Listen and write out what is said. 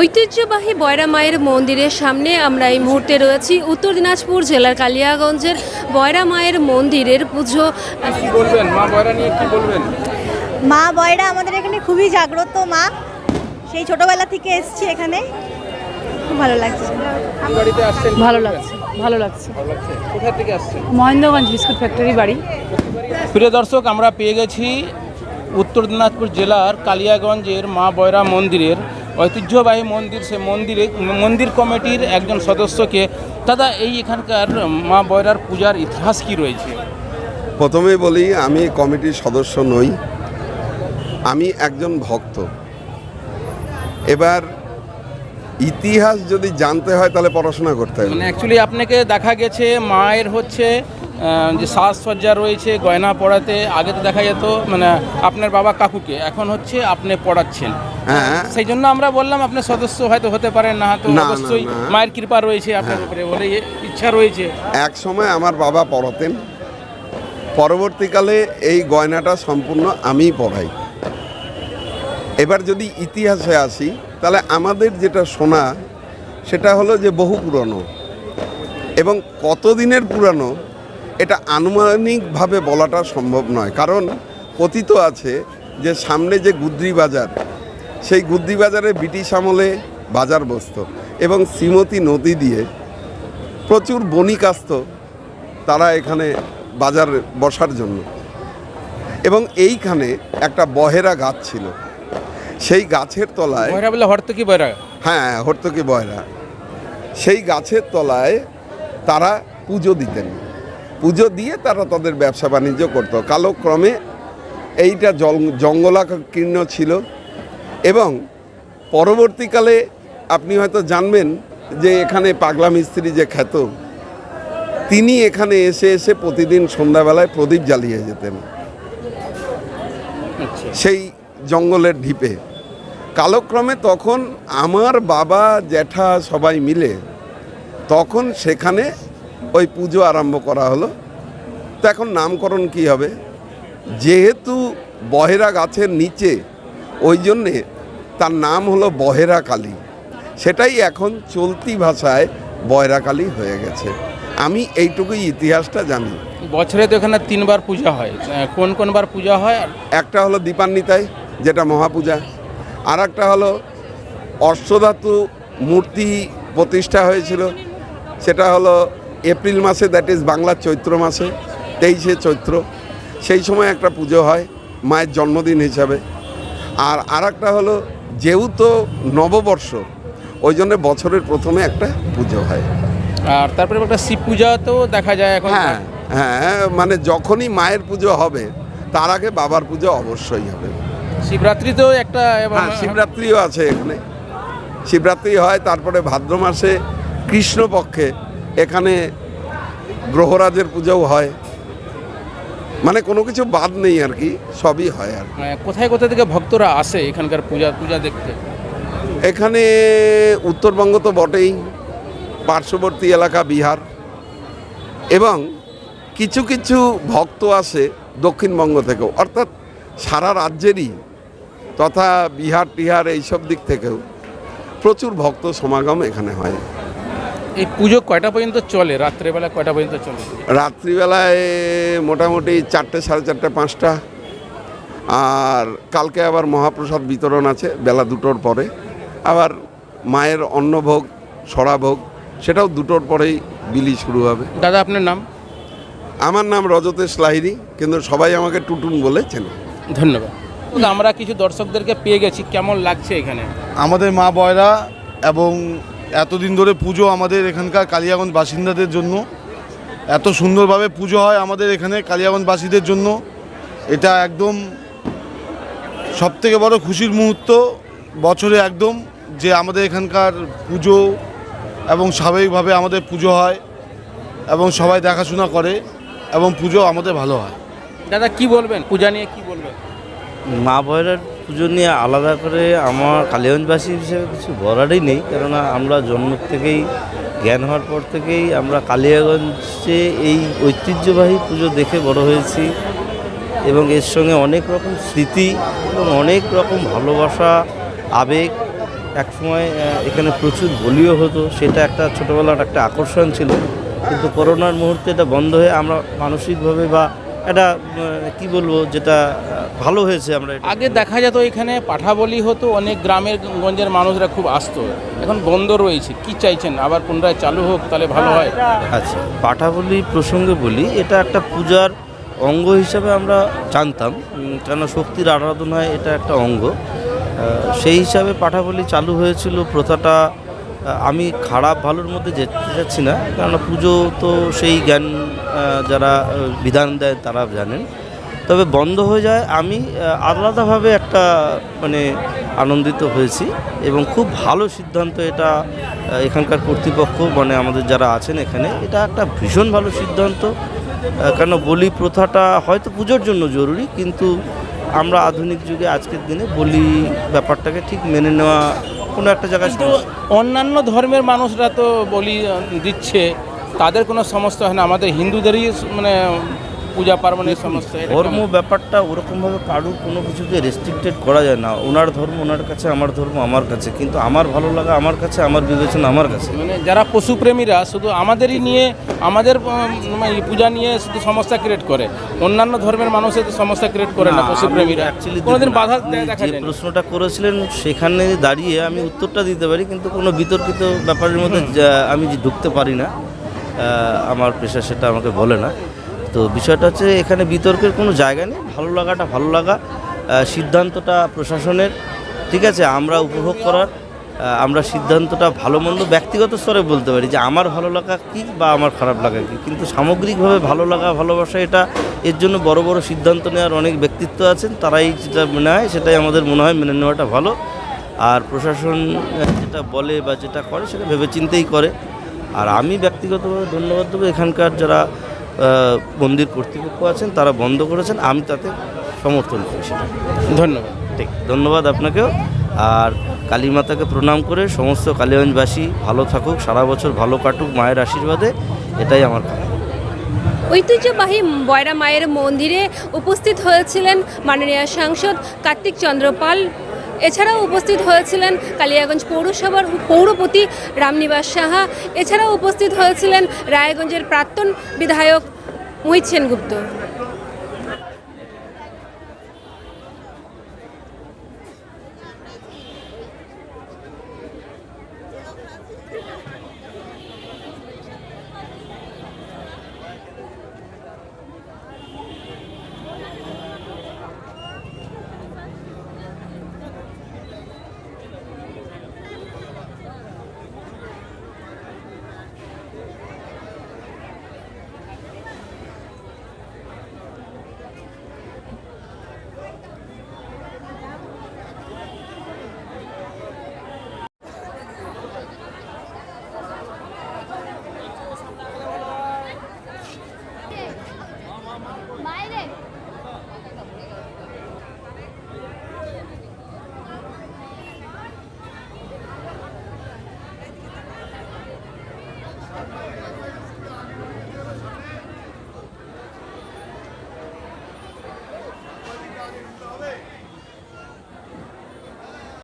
ঐতিহ্যবাহী বয়রা মায়ের মন্দিরের সামনে আমরা এই মুহূর্তে রয়েছি। উত্তর দিনাজপুর জেলার কালিয়াগঞ্জের বয়রা মায়ের মন্দিরের পুজো। কি বলবেন? মা বয়রা নিয়ে কি বলবেন? মা বয়রা আমাদের এখানে খুবই জাগ্রত মা। সেই ছোটবেলা থেকে এসছি এখানে। খুব ভালো লাগছে। ভালো লাগছে ভালো লাগছে। ভালো লাগছে। কোথা থেকে আসছেন? মহেন্দ্রগঞ্জ বিস্কুট ফ্যাক্টরি বাড়ি। প্রিয় দর্শক আমরা পেয়ে গেছি উত্তর দিনাজপুর জেলার কালিয়াগঞ্জের মা বয়রা মন্দিরের ঐতিহ্যবাহী মন্দির সে মন্দিরে মন্দির কমিটির একজন সদস্যকে দাদা এই এখানকার মা বয়রার পূজার ইতিহাস কি রয়েছে? প্রথমেই বলি আমি কমিটির সদস্য নই। আমি একজন ভক্ত। এবার ইতিহাস যদি জানতে হয় তাহলে পড়াশোনা করতে হবে। মানে অ্যাকচুয়ালি আপনাকে দেখা গেছে মায়ের হচ্ছে যে সাজসজ্জা রয়েছে গয়না পড়াতে। আগে তো দেখা যেত মানে আপনার বাবা কাকুকে। এখন হচ্ছে আপনি পড়াচ্ছেন। সেই জন্য আমরা বললাম আপনার সদস্য হয়তো হতে পারেন না তো অবশ্যই হ্যাঁ। মায়ের কৃপা রয়েছে আপনার উপরে বলে ইচ্ছা রয়েছে। এক সময় আমার বাবা পড়াতেন। পরবর্তীকালে এই গয়নাটা সম্পূর্ণ আমিই পড়াই। এবার যদি ইতিহাসে আসি তাহলে আমাদের যেটা শোনা সেটা হলো যে বহু পুরনো। এবং কতদিনের পুরানো এটা আনুমানিকভাবে বলাটা সম্ভব নয়। কারণ কথিত আছে যে সামনে যে গুদ্রি বাজার সেই গুদ্রি বাজারে ব্রিটিশ আমলে বাজার বসতো এবং শ্রীমতী নদী দিয়ে প্রচুর বণিক আসতো তারা এখানে বাজার বসার জন্য। এবং এইখানে একটা বহেরা গাছ ছিল। সেই গাছের তলায় বয়রা বলে হরতো বয়রা হ্যাঁ হর্তকি বয়রা সেই গাছের তলায় তারা পুজো দিতেন। পুজো দিয়ে তারা তাদের ব্যবসা বাণিজ্য করতো। কালক্রমে এইটা জঙ্গলাকীর্ণ ছিল। এবং পরবর্তীকালে আপনি হয়তো জানবেন যে এখানে পাগলা মিস্ত্রি যে খ্যাত তিনি এখানে এসে এসে প্রতিদিন সন্ধ্যাবেলায় প্রদীপ জ্বালিয়ে যেতেন। আচ্ছা। সেই জঙ্গলের ঢিপে। কালক্রমে তখন আমার বাবা জ্যাঠা সবাই মিলে তখন সেখানে ওই পুজো আরম্ভ করা হলো। তো এখন নামকরণ কি হবে? যেহেতু বহেরা গাছের নিচে ওই জন্যে তার নাম হলো বহেরা কালী। সেটাই এখন চলতি ভাষায় বয়রা কালী হয়ে গেছে। আমি এইটুকুই ইতিহাসটা জানি। বছরে তো এখানে তিনবার পূজা হয়। কোন কোন বার পূজা হয়? একটা হলো দীপান্বিতাই যেটা মহাপূজা। আর একটা হলো অশ্বধাতু মূর্তি প্রতিষ্ঠা হয়েছিল। সেটা হলো এপ্রিল মাসে দ্যাট ইজ বাংলার চৈত্র মাসে তেইশে চৈত্র। সেই সময় একটা পুজো হয় মায়ের জন্মদিন হিসাবে। আর আর একটা হলো যেহেতু নববর্ষ ওই জন্য বছরের প্রথমে একটা পুজো হয়। আর তারপরে একটা শিব পূজা তো দেখা যায় এখন। হ্যাঁ হ্যাঁ মানে যখনই মায়ের পুজো হবে তার আগে বাবার পুজো অবশ্যই হবে। শিবরাত্রিতেও একটা হ্যাঁ শিবরাত্রিও আছে এখানে। শিবরাত্রি হয় তারপরে ভাদ্র মাসে কৃষ্ণপক্ষে এখানে গ্রহরাজের পুজোও হয়। মানে কোনো কিছু বাদ নেই আর কি সবই হয় আর। আহ, কোথায় কোথা থেকে ভক্তরা আসে এখানকার পূজা পূজা দেখতে? এখানে উত্তরবঙ্গ তো বটেই পার্শ্ববর্তী এলাকা বিহার। এবং কিছু কিছু ভক্ত আসে দক্ষিণবঙ্গ থেকেও অর্থাৎ সারা রাজ্যেরই তথা বিহার টিহার এইসব দিক থেকেও প্রচুর ভক্ত সমাগম এখানে হয়। এই পুজো কয়টা পর্যন্ত চলে? রাত্রেবেলা কয়টা পর্যন্ত চলে? রাত্রিবেলায় মোটামুটি চারটে সাড়ে চারটে পাঁচটা। আর কালকে আবার মহাপ্রসাদ বিতরণ আছে বেলা দুটোর পরে। আবার মায়ের অন্নভোগ সরাভোগ সেটাও দুটোর পরেই বিলি শুরু হবে। দাদা আপনার নাম? আমার নাম রজতেশ লাহিরি কিন্তু সবাই আমাকে টুটুন বলেছেন চেনে। ধন্যবাদ। আমরা কিছু দর্শকদেরকে পেয়ে গেছি কেমন লাগছে এখানে? আমাদের মা বয়রা এবং এতদিন ধরে পুজো আমাদের এখানকার কালিয়াগঞ্জ বাসিন্দাদের জন্য। এত সুন্দরভাবে পুজো হয় আমাদের এখানে কালিয়াগঞ্জবাসীদের জন্য। এটা একদম সবথেকে বড় খুশির মুহূর্ত বছরে একদম যে আমাদের এখানকার পুজো এবং স্বাভাবিকভাবে আমাদের পুজো হয় এবং সবাই দেখাশোনা করে এবং পুজো আমাদের ভালো হয়। দাদা কি বলবেন? পূজা নিয়ে কি বলবেন? মা বয়রার পুজো নিয়ে আলাদা করে আমার কালীগঞ্জবাসী হিসেবে কিছু বলারই নেই কেননা আমরা জন্ম থেকেই জ্ঞান হওয়ার পর থেকেই আমরা কালিয়াগঞ্জে এই ঐতিহ্যবাহী পুজো দেখে বড় হয়েছি এবং এর সঙ্গে অনেক রকম স্মৃতি এবং অনেক রকম ভালোবাসা আবেগ। একসময় আহ, এখানে প্রচুর বলিও হতো সেটা একটা ছোটোবেলার একটা আকর্ষণ ছিল। কিন্তু করোনার মুহূর্তে এটা বন্ধ হয়ে আমরা মানসিকভাবে বা একটা আহ, কি বলব যেটা ভালো হয়েছে আমরা আগে দেখা যেত এখানে পাঠা বলি হতো অনেক গ্রামের গঞ্জের মানুষরা খুব আসতো। এখন বন্ধ রয়েছে কি চাইছেন? আবার পুনরায় চালু হোক তাহলে ভালো হয়। আচ্ছা পাঠাবলি প্রসঙ্গে বলি এটা একটা পূজার অঙ্গ হিসাবে আমরা জানতাম কেন শক্তির আরাধনায় এটা একটা অঙ্গ। সেই হিসাবে পাঠাবলি চালু হয়েছিল প্রথাটা আমি খারাপ ভালোর মধ্যে যেতে চাচ্ছি না, কেননা পুজো তো সেই জ্ঞান যারা বিধান দেয় তারা জানেন। তবে বন্ধ হয়ে যায়, আমি আলাদাভাবে একটা মানে আনন্দিত হয়েছি এবং খুব ভালো সিদ্ধান্ত এটা এখানকার কর্তৃপক্ষ মানে আমাদের যারা আছেন এখানে, এটা একটা ভীষণ ভালো সিদ্ধান্ত। কেন বলি প্রথাটা হয়তো পুজোর জন্য জরুরি, কিন্তু আমরা আধুনিক যুগে আজকের দিনে বলি ব্যাপারটাকে ঠিক মেনে নেওয়া কোনো একটা জায়গায় কিন্তু অন্যান্য ধর্মের মানুষরা তো বলি দিচ্ছে। তাদের কোনো সমস্যা হয় না। আমাদের হিন্দুদেরই মানে পূজা পার্বণের সমস্যা এটা ধর্ম ব্যাপারটা ওরকমভাবে কারুর কোনো কিছুকে রেস্ট্রিক্টেড করা যায় না। ওনার ধর্ম ওনার কাছে আমার ধর্ম আমার কাছে। কিন্তু আমার ভালো লাগা আমার কাছে আমার বিবেচনা আমার কাছে। মানে যারা পশুপ্রেমীরা শুধু আমাদেরই নিয়ে আমাদের মানে পূজা নিয়ে শুধু সমস্যা ক্রিয়েট করে। অন্যান্য ধর্মের মানুষের তো সমস্যা ক্রিয়েট করে না পশুপ্রেমীরা। কোনোদিন বাধা যে প্রশ্নটা করেছিলেন সেখানে দাঁড়িয়ে আমি উত্তরটা দিতে পারি কিন্তু কোনো বিতর্কিত ব্যাপারের মধ্যে আমি যে ঢুকতে পারি না আমার পেশা সেটা আমাকে বলে না। তো বিষয়টা হচ্ছে এখানে বিতর্কের কোনো জায়গা নেই। ভালো লাগাটা ভালো লাগা সিদ্ধান্তটা প্রশাসনের। ঠিক আছে, আমরা উপভোগ করার আমরা সিদ্ধান্তটা ভালো মন্দ ব্যক্তিগত স্তরে বলতে পারি যে আমার ভালো লাগা কী বা আমার খারাপ লাগা কী। কিন্তু সামগ্রিকভাবে ভালো লাগা, ভালোবাসা এটা, এর জন্য বড় বড় সিদ্ধান্ত নেওয়ার অনেক ব্যক্তিত্ব আছেন, তারাই যেটা মনে হয় সেটাই আমাদের মনে হয় মেনে নেওয়াটা ভালো। আর প্রশাসন যেটা বলে বা যেটা করে সেটা ভেবেচিন্তেই করে। আর আমি ব্যক্তিগতভাবে ধন্যবাদ দেবো এখানকার যারা মন্দির কর্তৃপক্ষ আছেন তারা বন্ধ করেছেন আমি তাতে সমর্থন করি সেটা। ধন্যবাদ। ঠিক ধন্যবাদ আপনাকেও। আর কালী মাতাকে প্রণাম করে সমস্ত কালীগঞ্জবাসী ভালো থাকুক সারা বছর ভালো কাটুক মায়ের আশীর্বাদে এটাই আমার কামনা। ঐতিহ্যবাহী বয়রা মায়ের মন্দিরে উপস্থিত হয়েছিলেন মাননীয় সাংসদ কার্তিক চন্দ্র পাল এছাড়াও উপস্থিত হয়েছিলেন কালিয়াগঞ্জ পৌরসভার পৌরপতি রামনিবাস সাহা, এছাড়াও উপস্থিত হয়েছিলেন রায়গঞ্জের প্রাক্তন বিধায়ক মহিত সেনগুপ্ত।